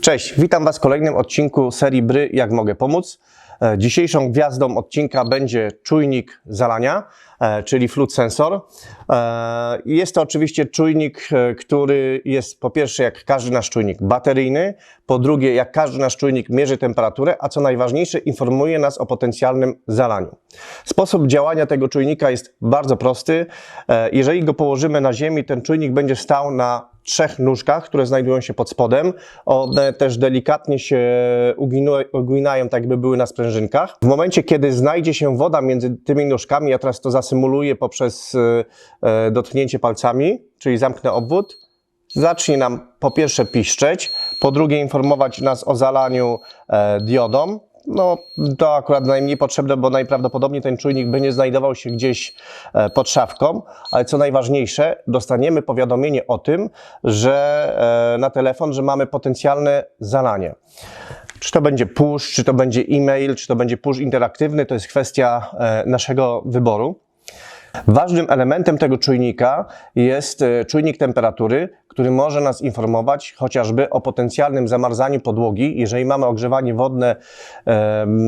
Cześć, witam Was w kolejnym odcinku serii Bry Jak mogę pomóc. E, Dzisiejszą gwiazdą odcinka będzie czujnik zalania, e, czyli fluid sensor. E, Jest to oczywiście czujnik, który jest po pierwsze jak każdy nasz czujnik bateryjny, po drugie jak każdy nasz czujnik mierzy temperaturę, a co najważniejsze informuje nas o potencjalnym zalaniu. Sposób działania tego czujnika jest bardzo prosty. Jeżeli go położymy na ziemi, ten czujnik będzie stał na trzech nóżkach, które znajdują się pod spodem. One też delikatnie się uginają, tak jakby były na sprężynkach. W momencie, kiedy znajdzie się woda między tymi nóżkami, ja teraz to zasymuluję poprzez e, e, dotknięcie palcami, czyli zamknę obwód, zacznie nam po pierwsze piszczeć, po drugie informować nas o zalaniu e, diodą. No, to akurat najmniej potrzebne, bo najprawdopodobniej ten czujnik będzie znajdował się gdzieś pod szafką, ale co najważniejsze, dostaniemy powiadomienie o tym, że na telefon, że mamy potencjalne zalanie. Czy to będzie push, czy to będzie e-mail, czy to będzie push interaktywny, to jest kwestia e, naszego wyboru. Ważnym elementem tego czujnika jest e, czujnik temperatury, który może nas informować chociażby o potencjalnym zamarzaniu podłogi. Jeżeli mamy ogrzewanie wodne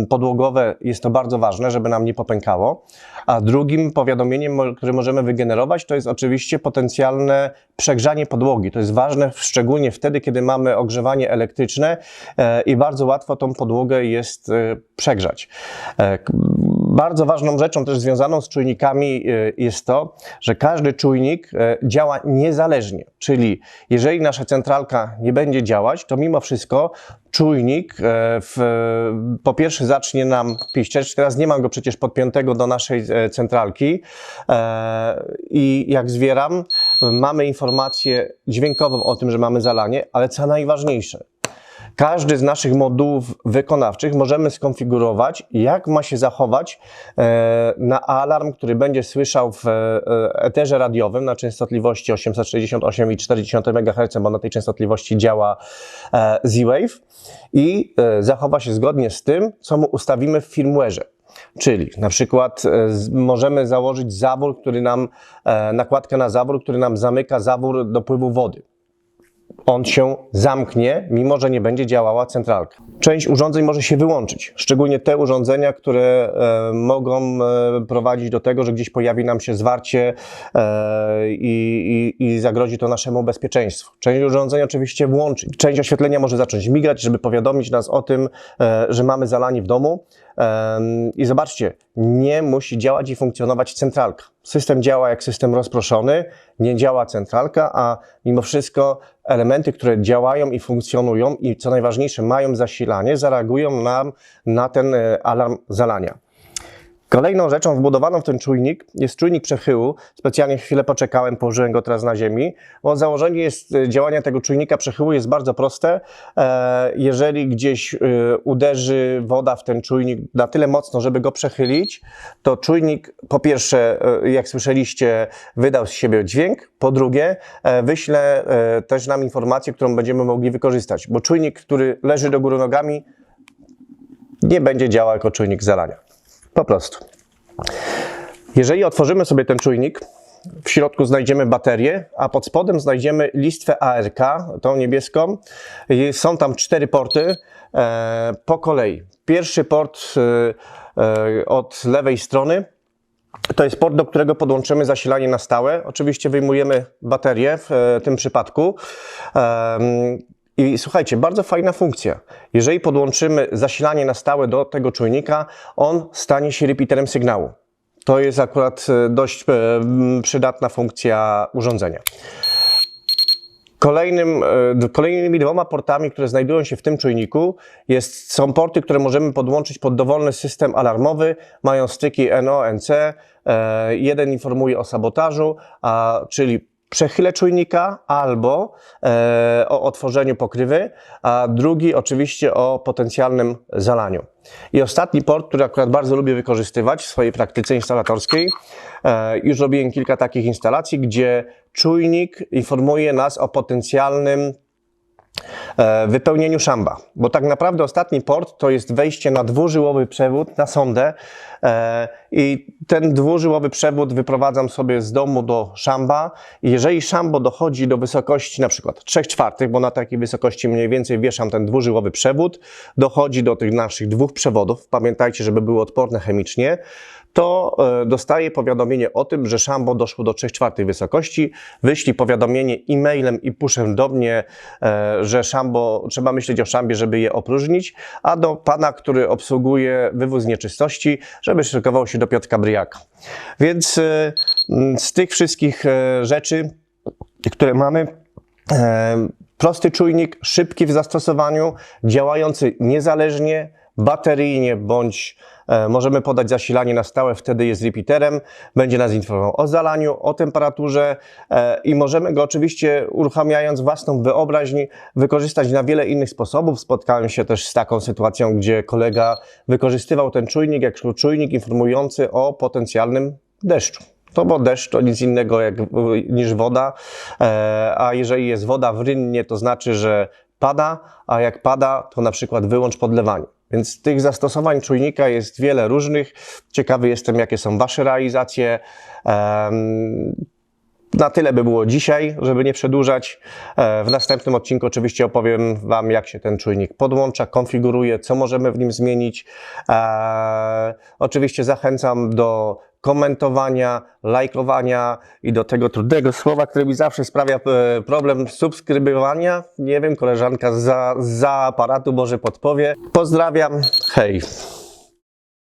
podłogowe, jest to bardzo ważne, żeby nam nie popękało. A drugim powiadomieniem, które możemy wygenerować, to jest oczywiście potencjalne przegrzanie podłogi. To jest ważne szczególnie wtedy, kiedy mamy ogrzewanie elektryczne e, i bardzo łatwo tą podłogę jest e, przegrzać. Bardzo ważną rzeczą też związaną z czujnikami e, jest to, że każdy czujnik e, działa niezależnie. Czyli jeżeli nasza centralka nie będzie działać, to mimo wszystko czujnik e, w, po pierwsze zacznie nam piszczeć. Teraz nie mam go przecież podpiętego do naszej centralki i jak zwieram, mamy informację dźwiękową o tym, że mamy zalanie, ale co najważniejsze, każdy z naszych modułów wykonawczych możemy skonfigurować, jak ma się zachować e, na alarm, który będzie słyszał w e, eterze radiowym na częstotliwości 868,4 MHz, bo na tej częstotliwości działa e, Z-Wave i zachowa się zgodnie z tym, co mu ustawimy w firmware'ze. Czyli na przykład możemy założyć zawór, który nam, nakładkę na zawór, który nam zamyka zawór dopływu wody on się zamknie, mimo że nie będzie działała centralka. Część urządzeń może się wyłączyć, szczególnie te urządzenia, które e, mogą e, prowadzić do tego, że gdzieś pojawi nam się zwarcie e, i, i, zagrozi to naszemu bezpieczeństwu. Część urządzeń oczywiście włączyć. Część oświetlenia może zacząć migać, żeby powiadomić nas o tym, e, że mamy zalanie w domu. Em, I zobaczcie, nie musi działać i funkcjonować centralka. System działa jak system rozproszony, nie działa centralka, a mimo wszystko elementy, które działają i funkcjonują i co najważniejsze mają zasilanie, zareagują nam na ten e, alarm zalania. Kolejną rzeczą wbudowaną w ten czujnik jest czujnik przechyłu. Specjalnie chwilę poczekałem, położyłem go teraz na ziemi, bo założenie jest, e, działania tego czujnika przechyłu jest bardzo proste. E, Jeżeli gdzieś e, uderzy woda w ten czujnik na tyle mocno, żeby go przechylić, to czujnik po pierwsze, jak słyszeliście, wydał z siebie dźwięk, po drugie wyśle też nam informację, którą będziemy mogli wykorzystać, bo czujnik, który leży do góry nogami, nie będzie działał jako czujnik zalania. Po prostu. Jeżeli otworzymy sobie ten czujnik, w środku znajdziemy baterię, a pod spodem znajdziemy listwę ARK, tą niebieską. Są tam cztery porty e, po kolei. Pierwszy port e, e, od lewej strony to jest port, do którego podłączymy zasilanie na stałe. Oczywiście wyjmujemy baterię w e, tym przypadku. Em, I słuchajcie, bardzo fajna funkcja. Jeżeli podłączymy zasilanie na stałe do tego czujnika, on stanie się repeaterem sygnału. To jest akurat e, dość e, przydatna funkcja urządzenia. Kolejnym, e, kolejnymi dwoma portami, które znajdują się w tym czujniku, jest, są porty, które możemy podłączyć pod dowolny system alarmowy. Mają styki NO, NC. Jeden informuje o sabotażu, a, czyli przechyle czujnika albo e, o otworzeniu pokrywy, a drugi oczywiście o potencjalnym zalaniu. I ostatni port, który akurat bardzo lubię wykorzystywać w swojej praktyce instalatorskiej, e, już robiłem kilka takich instalacji, gdzie czujnik informuje nas o potencjalnym wypełnieniu szamba, bo tak naprawdę ostatni port to jest wejście na dwużyłowy przewód, na sondę e, i ten dwużyłowy przewód wyprowadzam sobie z domu do szamba. Jeżeli szambo dochodzi do wysokości na przykład 3 czwartych, bo na takiej wysokości mniej więcej wieszam ten dwużyłowy przewód, dochodzi do tych naszych dwóch przewodów, pamiętajcie, żeby były odporne chemicznie, to e, dostaje powiadomienie o tym, że szambo doszło do 3 czwartych wysokości. Wyślij powiadomienie e-mailem i pushem do mnie, e, że szambo, trzeba myśleć o szambie, żeby je opróżnić, a do pana, który obsługuje wywóz nieczystości, żeby szykował się do Piotrka Bryjaka. Więc e, z tych wszystkich rzeczy, które mamy, prosty czujnik, szybki w zastosowaniu, działający niezależnie, bateryjnie bądź e, możemy podać zasilanie na stałe, wtedy jest repeaterem, będzie nas informował o zalaniu, o temperaturze e, i możemy go oczywiście uruchamiając własną wyobraźń wykorzystać na wiele innych sposobów. Spotkałem się też z taką sytuacją, gdzie kolega wykorzystywał ten czujnik jako czujnik informujący o potencjalnym deszczu. To bo deszcz to nic innego jak, niż woda, e, a jeżeli jest woda w rynnie, to znaczy, że pada, a jak pada, to na przykład wyłącz podlewanie. Więc tych zastosowań czujnika jest wiele różnych. Ciekawy jestem, jakie są Wasze realizacje. Na tyle by było dzisiaj, żeby nie przedłużać. E, W następnym odcinku oczywiście opowiem Wam, jak się ten czujnik podłącza, konfiguruje, co możemy w nim zmienić. E, Oczywiście zachęcam do komentowania, lajkowania i do tego trudnego słowa, które mi zawsze sprawia e, problem, subskrybowania. Nie wiem, koleżanka za, za aparatu może podpowie. Pozdrawiam, hej.